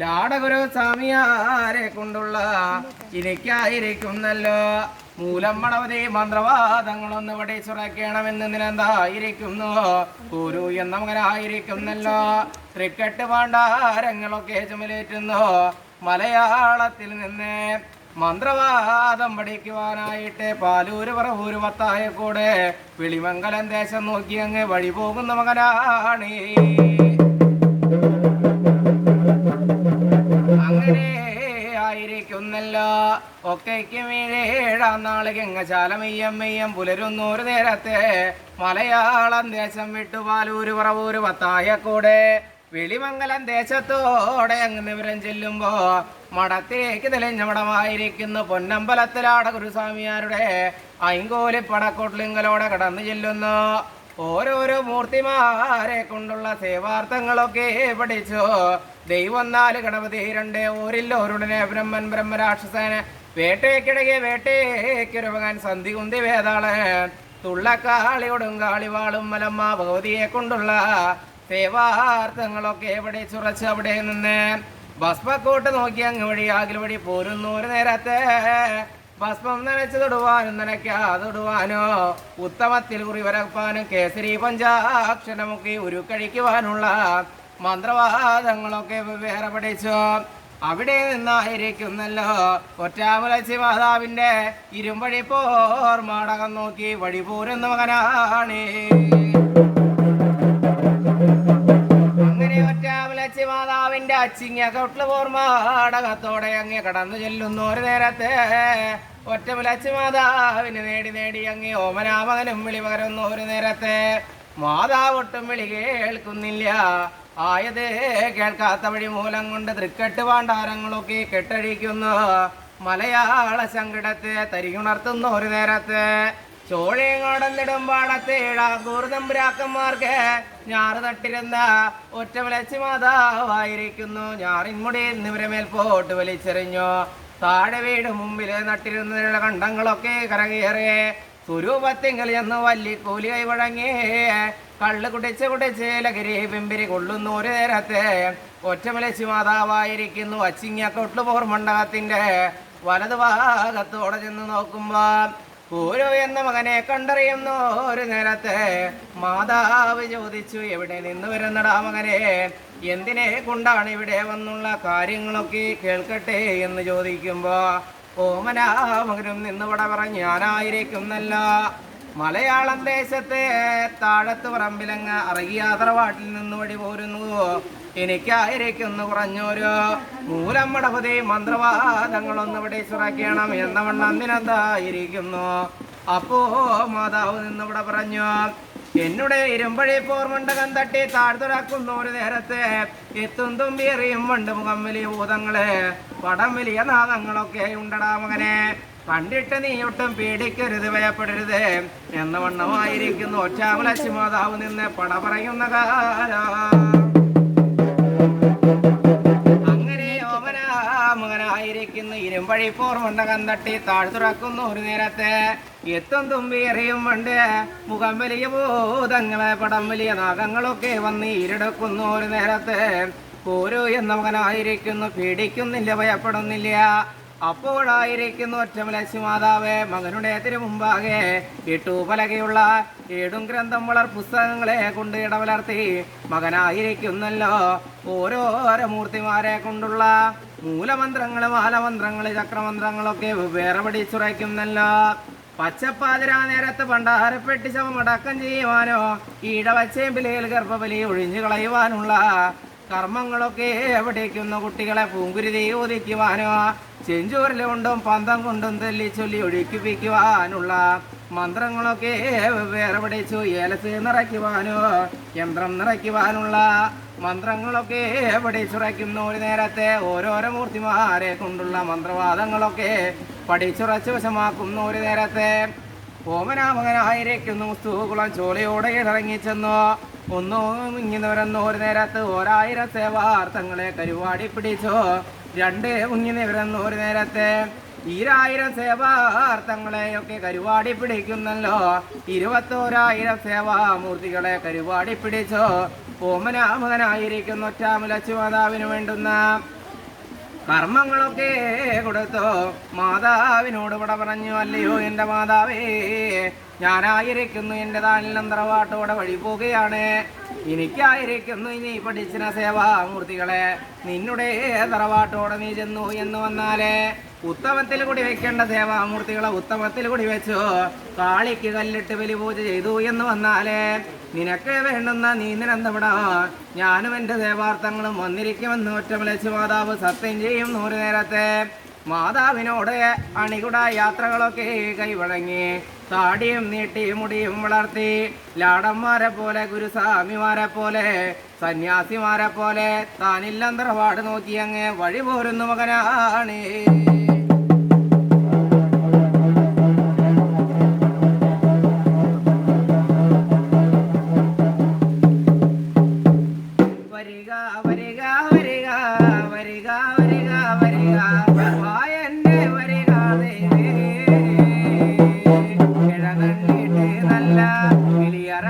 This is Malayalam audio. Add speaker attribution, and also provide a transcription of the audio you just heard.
Speaker 1: ലാടകുരു സ്വാമിയാരെ കൊണ്ടുള്ള ഇരിക്കായിരിക്കുന്നല്ലോ മൂലം മണവതി മന്ത്രവാദങ്ങളൊന്ന് ഇവിടെ ചുറക്കണമെന്ന് നിരന്തായിരിക്കുന്നു ഗുരു എന്ന മകനായിരിക്കുന്നല്ലോ ക്രിക്കറ്റ് പാണ്ഡാരങ്ങളൊക്കെ ചുമലേറ്റുന്നു. മലയാളത്തിൽ നിന്ന് മന്ത്രവാദം പഠിക്കുവാനായിട്ട് പാലൂര് പറവൂര് മത്തായ കൂടെ വിളിമംഗലം ദേശം നോക്കി അങ്ങ് വഴി പോകുന്ന മകനാണ്. ആയിരിക്കുന്നല്ലോ. ഒക്കെയ്ക്ക് വീഴേഴാം നാൾ ഗംഗശാലമെയ്യം മെയ്യം പുലരുന്നൂറ് നേരത്തെ മലയാളം ദേശം വിട്ടു പാലൂര് പറവൂര് പത്തായക്കൂടെ. വിളിമംഗലം ദേശത്തോടെ അങ്ങ് വിവരം ചെല്ലുമ്പോ മഠത്തിലേക്ക് തെളിഞ്ഞ മഠമായിരിക്കുന്ന പൊന്നമ്പലത്തിലാട ഗുരുസ്വാമിയാരുടെ ഐങ്കോലി പടക്കോട്ലിങ്കലോടെ കടന്നു ചെല്ലുന്നു. ഓരോരോ മൂർത്തിമാരെ കൊണ്ടുള്ള സേവാർത്ഥങ്ങളൊക്കെ പഠിച്ചു. ദൈവം നാല് ഗണപതി രണ്ട് ഓരില്ലോരുടനെ ബ്രഹ്മൻ ബ്രഹ്മരാക്ഷസന്. വേട്ടയ്ക്കിടകെ വേട്ടയ്ക്കൊരുവകാൻ സന്ധി കുന്തി വേതാൾ തുള്ളക്കാളിയോടും കാളിവാളും മലമ്മ ഭഗവതിയെ കൊണ്ടുള്ള സേവാർത്ഥങ്ങളൊക്കെ എവിടെ ചുറച്ച് അവിടെ നിന്ന്? ഭസ്മക്കോട്ട് നോക്കി അങ്ങ് വഴി ആകിൽ വഴി പോരുന്നു ഒരു നേരത്തെ ഭസ്മം നനച്ചു തൊടുവാനും നനയ്ക്കാതെ തൊടുവാനോ ഉത്തമത്തിൽ കുറി വരപ്പാനും കേസരി പഞ്ചാക്ഷരമൊക്കെ ഉരുക്കഴിക്കുവാനുള്ള മന്ത്രവാദങ്ങളൊക്കെ വേറെ പഠിച്ചു. അവിടെ നിന്നായിരിക്കുന്നല്ലോ ഒറ്റാമല ശിവാതാവിന്റെ ഇരുമ്പഴി പോർ മാടകം നോക്കി വഴിപോരുന്ന മകനാണ്. അങ്ങനെ ഒറ്റാമലച്ചി മാതാവിന്റെ അച്ചിങ്ങ തൊട്ടിൽ പോർമാടകത്തോടെ അങ്ങേ കടന്നു ചെല്ലുന്നു ഒരു നേരത്തെ. ഒറ്റമുലച്ച് മാതാവിന് നേടി നേടി അങ്ങേ ഓമനാമകനും വിളി പകരുന്നു ഒരു നേരത്തെ. മാതാവ് ഒട്ടും വിളി കേൾക്കുന്നില്ല. ആയത് കേൾക്കാത്ത വഴി മൂലം കൊണ്ട് തൃക്കെട്ട് പാണ്ഡാരങ്ങളൊക്കെ കെട്ടഴിക്കുന്നു. മലയാള സങ്കടത്തെ തരികുണർത്തുന്ന ഒരു നേരത്തെ. ചോഴയങ്ങാടന്നിടും പാടത്തെ. കൂർതമ്പുരാക്കന്മാർക്ക് ഞാറ് നട്ടിരുന്ന ഒറ്റ വിളച്ചി മാതാവായിരിക്കുന്നു. ഞാറിൻമുടി എന്നിവരെ മേൽ പോട്ട് വലിച്ചെറിഞ്ഞു. താഴെ വീട് മുമ്പിൽ നട്ടിരുന്ന കണ്ടങ്ങളൊക്കെ കറങ്ങിയേറെ. സ്വരൂപത്തിങ്കൽ എന്ന് വല്ലി കൂലി കൈ വഴങ്ങി കള്ള് കുടിച്ച് കുടിച്ച് ലഹരി പിമ്പിരി കൊള്ളുന്നു ഒരു നേരത്തെ. ഒറ്റമലച്ചി മാതാവായിരിക്കുന്നു. അച്ചിങ്ങക്കൊട്ടു പോർമണ്ഡപത്തിന്റെ വലതു ഭാഗത്തോടെ ചെന്ന് നോക്കുമ്പോ ഓരോ എന്ന മകനെ കണ്ടറിയുന്നു. ഒരു നേരത്തെ മാതാവ് ചോദിച്ചു എവിടെ നിന്ന് വരുന്നടാ മകനെ? എന്തിനെ കൊണ്ടാണ് ഇവിടെ വന്നുള്ള കാര്യങ്ങളൊക്കെ കേൾക്കട്ടെ? എന്ന് ചോദിക്കുമ്പോ ഓമനാ മകനും നിന്നിവിടെ പറഞ്ഞ് ഞാനായിരിക്കുന്നല്ല. മലയാളം ദേശത്തെ താഴത്ത് പറമ്പിലങ്ങ് അറകിയാതറവാട്ടിൽ നിന്ന് വഴി പോരുന്നു. എനിക്കായിരിക്കുന്നു കുറഞ്ഞൊരു മൂലം മടപതി മന്ത്രവാദങ്ങളൊന്ന് ഇവിടെ സുറക്കണം എന്ന വണ്ണം നിനന്തായിരിക്കുന്നു. അപ്പോ മാതാവ് നിന്നിവിടെ പറഞ്ഞു എന്നുടെ ഇരുമ്പഴി പോർമണ്ടകം തട്ടി താഴ്ത്തുറക്കുന്ന ഒരു നേരത്തെ. എത്തും തുമ്പി എറിയും വണ്ട് മുഖം വലിയ ഭൂതങ്ങൾ. പടം വലിയ നാദങ്ങളൊക്കെ ഉണ്ടടാ മകനെ. കണ്ടിട്ട് നീ ഒട്ടും പേടിക്കരുത് ഭയപ്പെടരുത്. എന്ന വണ്ണമായിരിക്കുന്നു. ഒച്ചാമലശി മാതാവ് നിന്ന് പട പറയുന്ന അങ്ങനെ ഓമനാമകനായിരിക്കുന്ന ഇരുമ്പഴി പോർമണ്ടകം തട്ടി താഴ്ത്തുറക്കുന്നു ഒരു നേരത്തെ. എത്തും തുമ്പി എറിയും വണ്ട് മുഖം വലിയ ഭൂതങ്ങളെ പടം വലിയ നാഗങ്ങളൊക്കെ വന്ന് ഈരെടുക്കുന്നു ഒരു നേരത്തെ. പോരൂ എന്ന മകനായിരിക്കുന്നു. പേടിക്കുന്നില്ല ഭയപ്പെടുന്നില്ല. അപ്പോഴായിരിക്കുന്നു ഒറ്റമലശി മാതാവ്. മകനുടെ തിരുമുമ്പാകെ മുമ്പാകെ എട്ടു പലകയുള്ള ഏടും ഗ്രന്ഥം വളർ പുസ്തകങ്ങളെ കൊണ്ട് ഇടവലർത്തി. മകനായിരിക്കുന്നല്ലോ ഓരോരോ മൂർത്തിമാരെ കൊണ്ടുള്ള മൂലമന്ത്രങ്ങൾ മാലമന്ത്രങ്ങൾ ചക്രമന്ത്രങ്ങളൊക്കെ വേറെ പിടിച്ചുറയ്ക്കുന്നല്ലോ പച്ചപ്പാതിരാ നേരത്ത് പണ്ടാരപ്പെട്ടി ശവമടക്കം ചെയ്യുവാനോ ഈടവച്ചേമ്പിലയിൽ ഗർഭബലി ഒഴിഞ്ഞു കളയുവാനുള്ള കർമ്മങ്ങളൊക്കെ എവിടേക്കുന്ന കുട്ടികളെ പൂങ്കുരുതി ഒതിക്കുവാനോ ചെഞ്ചൂരിലുകൊണ്ടും പന്തം കൊണ്ടും തല്ലി ചൊല്ലി ഒഴുക്കിപ്പിക്കുവാനുള്ള മന്ത്രങ്ങളൊക്കെ വേറെ പഠിച്ചു ഏലസ് നിറയ്ക്കുവാനോ യന്ത്രം നിറയ്ക്കുവാനുള്ള മന്ത്രങ്ങളൊക്കെ പഠിച്ചുറയ്ക്കുന്ന ഒരു നേരത്തെ ഓരോരോ മൂർത്തിമാരെ കൊണ്ടുള്ള മന്ത്രവാദങ്ങളൊക്കെ പഠിച്ചുറച്ച് വശമാക്കുന്ന. ഒരു നേരത്തെ ഓമനാമകനായിരിക്കുന്നു. സ്തൂകുളം ചോലയോടെ ഇറങ്ങിച്ചെന്നു ഒന്നും ഇങ്ങിനവരെന്ന് ഒരു നേരത്ത് ഓരായിരം സേവാർത്ഥങ്ങളെ കരുവാടി പിടിച്ചു. രണ്ട് കുഞ്ഞു നിവരുന്ന ഒരു നേരത്തെ ഈരായിരം സേവാർത്ഥങ്ങളെയൊക്കെ കരുവാടി പിടിക്കുന്നല്ലോ. ഇരുപത്തോരായിരം സേവാമൂർത്തികളെ കരുവാടി പിടിച്ചോ. ഓമനാമകനായിരിക്കുന്ന ഒറ്റാമുലച്ചു മാതാവിന് വേണ്ടുന്ന കർമ്മങ്ങളൊക്കെ കൊടുത്തോ. മാതാവിനോട് ഇവിടെ പറഞ്ഞു അല്ലയോ എന്റെ മാതാവേ ഞാനായിരിക്കുന്നു എന്റെ താനിൽ തറവാട്ടോടെ വഴി പോവുകയാണ്. എനിക്കായിരിക്കുന്നു ഇനി പഠിച്ചിന സേവാമൂർത്തികളെ. നിന്നുടെ തറവാട്ടോടെ നീ ചെന്നു എന്ന് വന്നാലേ ഉത്തമത്തിൽ കൂടി വെക്കേണ്ട ദേവാമൂർത്തികളെ ഉത്തമത്തിൽ കൂടി വെച്ചു കാളിക്ക് കല്ലിട്ട് ബലി പൂജ ചെയ്തു എന്ന് വന്നാലേ നിനക്ക് വേണ്ടുന്ന നീ നിരന്തപ്പെടാ ഞാനും എന്റെ ദേവാർത്ഥങ്ങളും വന്നിരിക്കുമെന്ന് ഒറ്റ വിളിച്ച് മാതാവ് സത്യം ചെയ്യും നൂറ് നേരത്തെ. മാതാവിനോട് അണികുട യാത്രകളൊക്കെ കൈവഴങ്ങി താടിയും നീട്ടി മുടിയും വളർത്തി ലാടന്മാരെ പോലെ ഗുരുസ്വാമിമാരെ പോലെ സന്യാസിമാരെ പോലെ താനില്ലന്തറവാട് നോക്കിയങ്ങ് വഴി പോരുന്നു മകനാണ്. നല്ല കിളിയറ